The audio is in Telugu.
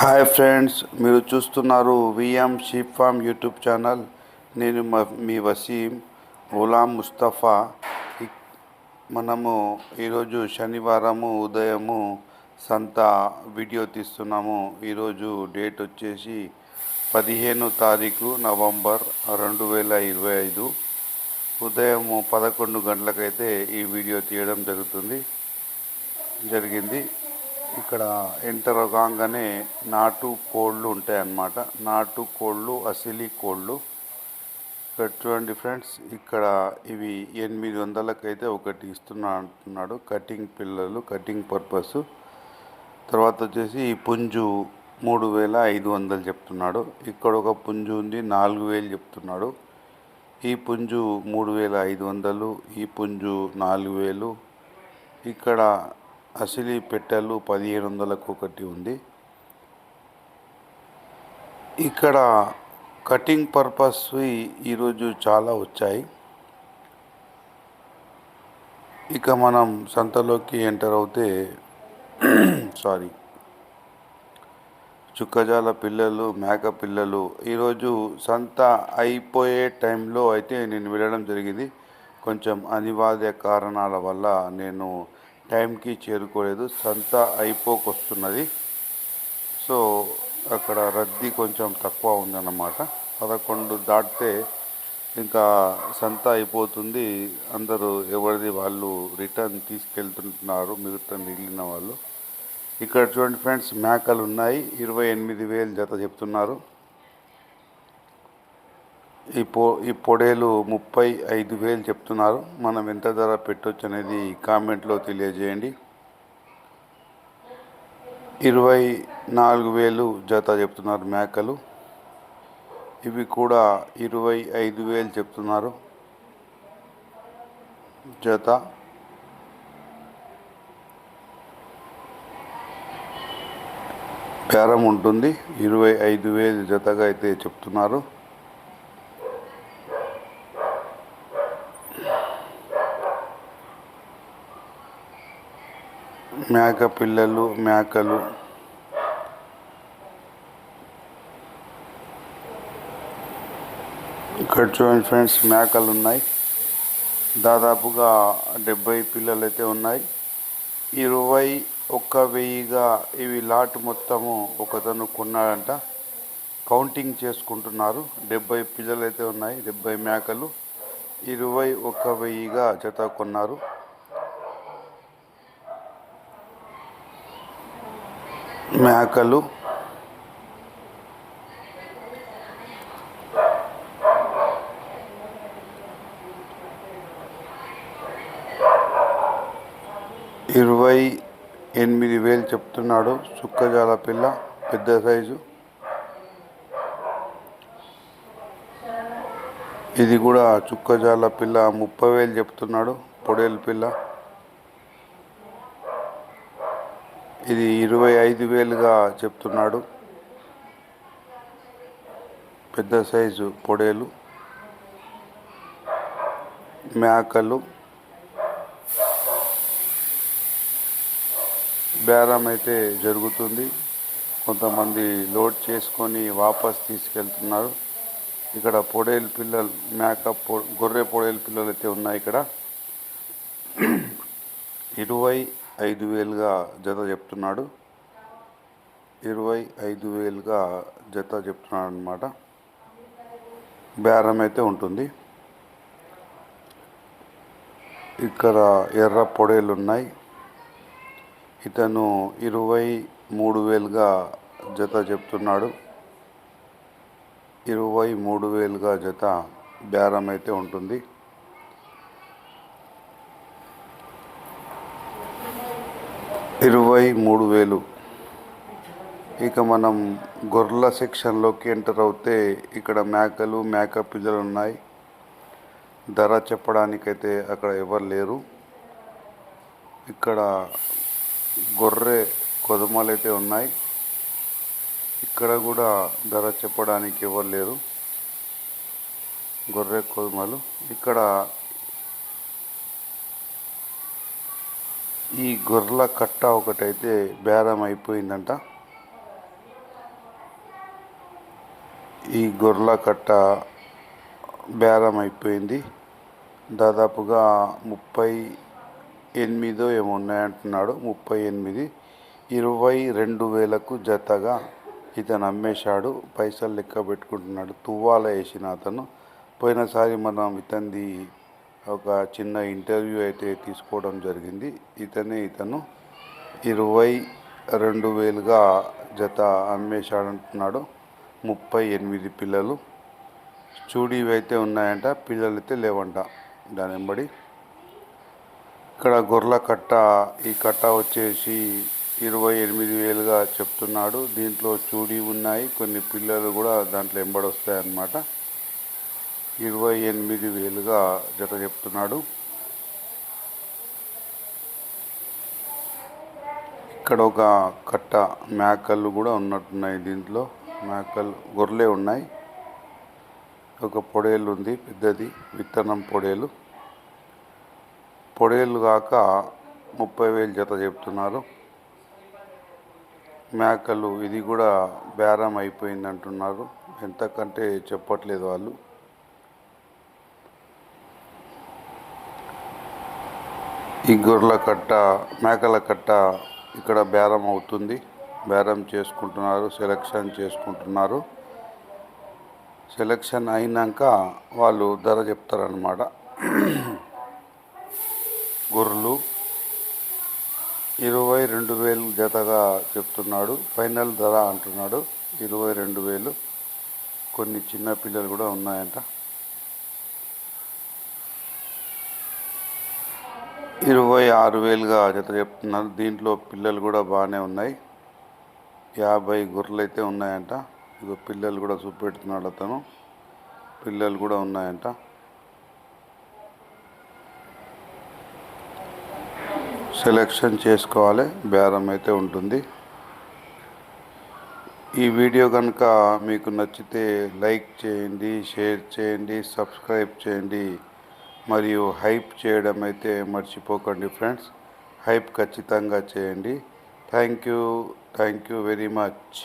హాయ్ ఫ్రెండ్స్ మీరు చూస్తున్నారు VM sheep farm YouTube channel. నేను మ- మీ వసీం గులాం ముస్తఫా. మనము ఈరోజు శనివారము ఉదయము సంత వీడియో తీస్తున్నాము. ఈరోజు డేట్ వచ్చేసి పదిహేను తారీఖు నవంబర్ రెండు వేల ఇరవై ఐదు. ఉదయము పదకొండు గంటలకైతే ఈ వీడియో తీయడం జరుగుతుంది జరిగింది. ఇక్కడ ఎంటర్ కాగానే నాటు కోళ్ళు ఉంటాయి అన్నమాట నాటు కోళ్ళు అసిలి కోళ్ళు. ఇక్కడ చూడండి ఫ్రెండ్స్ ఇక్కడ ఇవి ఎనిమిది వందలకైతే ఒకటి ఇస్తున్నా అంటున్నాడు. కటింగ్ పిల్లలు కటింగ్ పర్పస్. తర్వాత వచ్చేసి ఈ పుంజు మూడు వేల ఐదు వందలు చెప్తున్నాడు. ఇక్కడ ఒక పుంజు ఉంది నాలుగు వేలు చెప్తున్నాడు. ఈ పుంజు మూడు వేల ఐదు వందలు ఈ పుంజు నాలుగు వేలు. ఇక్కడ అసిలి పెట్టెలు పదిహేను వందలకు ఒకటి ఉంది. ఇక్కడ కటింగ్ పర్పస్ ఈరోజు చాలా వచ్చాయి. ఇక మనం సంతలోకి ఎంటర్ అవుతే సారీ చుక్కజాల పిల్లలు మేక పిల్లలు ఈరోజు సంత అయిపోయే టైంలో అయితే నేను వెళ్ళడం జరిగింది. కొంచెం అనివార్య కారణాల వల్ల నేను టైంకి చేరుకోలేదు. సంత అయిపోకొస్తున్నది. సో అక్కడ రద్దీ కొంచెం తక్కువ ఉందన్నమాట. పదకొండు దాటితే ఇంకా సంత అయిపోతుంది. అందరూ ఎవరిది వాళ్ళు రిటర్న్ తీసుకెళ్తుంటున్నారు. మిగతా మిగిలిన వాళ్ళు. ఇక్కడ చూడండి ఫ్రెండ్స్ మేకలు ఉన్నాయి ఇరవై ఎనిమిది వేలు జత చెప్తున్నారు. ఈ పొ ఈ పొడేలు ముప్పై ఐదు వేలు చెప్తున్నారు. మనం ఎంత ధర పెట్టొచ్చు అనేది కామెంట్లో తెలియజేయండి. ఇరవై నాలుగు వేలు జత చెప్తున్నారు మేకలు. ఇవి కూడా ఇరవై ఐదు వేలు చెప్తున్నారు జత. బేరం ఉంటుంది. ఇరవై ఐదు వేలు జతగా అయితే చెప్తున్నారు. మేక పిల్లలు మేకలు. ఇక్కడ చూడండి ఫ్రెండ్స్ మేకలు ఉన్నాయి దాదాపుగా డెబ్బై పిల్లలు అయితే ఉన్నాయి. ఇరవై ఒక్క వెయ్యిగా ఇవి లాట్ మొత్తము ఒకతను కొన్నాడంట. కౌంటింగ్ చేసుకుంటున్నారు. డెబ్బై పిల్లలు అయితే ఉన్నాయి డెబ్బై మేకలు. ఇరవై ఒక్క వెయ్యిగా జత కొన్నారు. మేకలు. ఇరవై ఎనిమిది వేలు చెప్తున్నాడు. సుక్కజాల పిల్ల పెద్ద సైజు. ఇది కూడా చుక్కజాల పిల్ల ముప్పై వేలు చెప్తున్నాడు. పొడేలు పిల్ల. ఇది ఇరవై ఐదు వేలుగా చెప్తున్నాడు. పెద్ద సైజు పొడేలు మేకలు బేరం అయితే జరుగుతుంది. కొంతమంది లోడ్ చేసుకొని వాపస్ తీసుకెళ్తున్నారు. ఇక్కడ పొడేలు పిల్లలు మేక పొ గొర్రె పొడేలు పిల్లలు అయితే ఉన్నాయి ఇక్కడ. ఇరవై ఐదు వేలుగా జత చెప్తున్నాడు. ఇరవై ఐదు వేలుగా జత చెప్తున్నాడు అనమాట బేరం అయితే ఉంటుంది. ఇక్కడ ఎర్ర పొడేలు ఉన్నాయి ఇతను ఇరవై మూడు వేలుగా జత చెప్తున్నాడు. ఇరవై మూడు వేలుగా జత బేరం అయితే ఉంటుంది. ఇరవై మూడు వేలు. ఇక మనం గొర్రెల సెక్షన్లోకి ఎంటర్ అవుతే ఇక్కడ మేకలు మేక పిల్లలు ఉన్నాయి ధర చెప్పడానికైతే అక్కడ ఎవరు లేరు. ఇక్కడ గొర్రె కొదమలు అయితే ఉన్నాయి. ఇక్కడ కూడా ధర చెప్పడానికి ఎవరు లేరు. గొర్రె కొదమలు. ఇక్కడ ఈ గొర్రెల కట్ట ఒకటైతే బేరం అయిపోయిందంట. ఈ గొర్రెల కట్ట బేరం అయిపోయింది. దాదాపుగా ముప్పై ఎనిమిదో ఏమో ఉన్నాయంటున్నాడు. ముప్పై ఎనిమిది ఇరవై రెండు వేలకు జతగా ఇతను అమ్మేశాడు. పైసలు లెక్క పెట్టుకుంటున్నాడు. తువ్వాల వేసిన అతను. పోయినసారి మనం ఇతనిది ఒక చిన్న ఇంటర్వ్యూ అయితే తీసుకోవడం జరిగింది. ఇతనే ఇతను ఇరవై రెండు వేలుగా జత అమ్మేశాడంటున్నాడు. ముప్పై ఎనిమిది పిల్లలు. స్టూడియో అయితే ఉన్నాయంట పిల్లలు అయితే లేవంట. దాని వెంబడి ఇక్కడ గొర్రెల కట్ట ఈ కట్ట వచ్చేసి ఇరవై ఎనిమిది వేలుగా చెప్తున్నాడు. దీంట్లో చూడి ఉన్నాయి కొన్ని పిల్లలు కూడా దాంట్లో ఎంబడి వస్తాయన్నమాట. ఇరవై ఎనిమిది వేలుగా జత చెప్తున్నాడు. ఇక్కడ ఒక కట్ట మేకలు కూడా ఉన్నట్టున్నాయి దీంట్లో. మేకలు గొర్రెలే ఉన్నాయి. ఒక పొడేలు ఉంది పెద్దది విత్తనం పొడేలు. పొడేలు కాక ముప్పై వేలు జత చెప్తున్నారు. మేకలు ఇది కూడా బేరం అయిపోయింది అంటున్నారు ఎంతకంటే చెప్పట్లేదు వాళ్ళు. ఈ గొర్రెల కట్ట మేకల కట్ట ఇక్కడ బేరం అవుతుంది. బేరం చేసుకుంటున్నారు సెలక్షన్ చేసుకుంటున్నారు. సెలక్షన్ అయినాక వాళ్ళు ధర చెప్తారనమాట గొర్రెలు ఇరవై రెండు వేలు జతగా చెప్తున్నాడు. ఫైనల్ ధర అంటున్నాడు. ఇరవై రెండు వేలు. కొన్ని చిన్న పిల్లలు కూడా ఉన్నాయంట. ఇరవై ఆరు వేలుగా జత చెప్తున్నారు. దీంట్లో పిల్లలు కూడా బాగానే ఉన్నాయి. యాభై గొర్రెలు అయితే ఉన్నాయంట. ఇగో పిల్లలు కూడా చూపెడుతున్నాడు అతను. పిల్లలు కూడా ఉన్నాయంట. సెలెక్షన్ చేసుకోవాలి. బేరం అయితే ఉంటుంది. ఈ వీడియో కనుక మీకు నచ్చితే లైక్ చేయండి షేర్ చేయండి సబ్స్క్రైబ్ చేయండి. మరియు హైప్ చేయడం అయితే మర్చిపోకండి ఫ్రెండ్స్. హైప్ ఖచ్చితంగా చేయండి. Thank you thank you very much.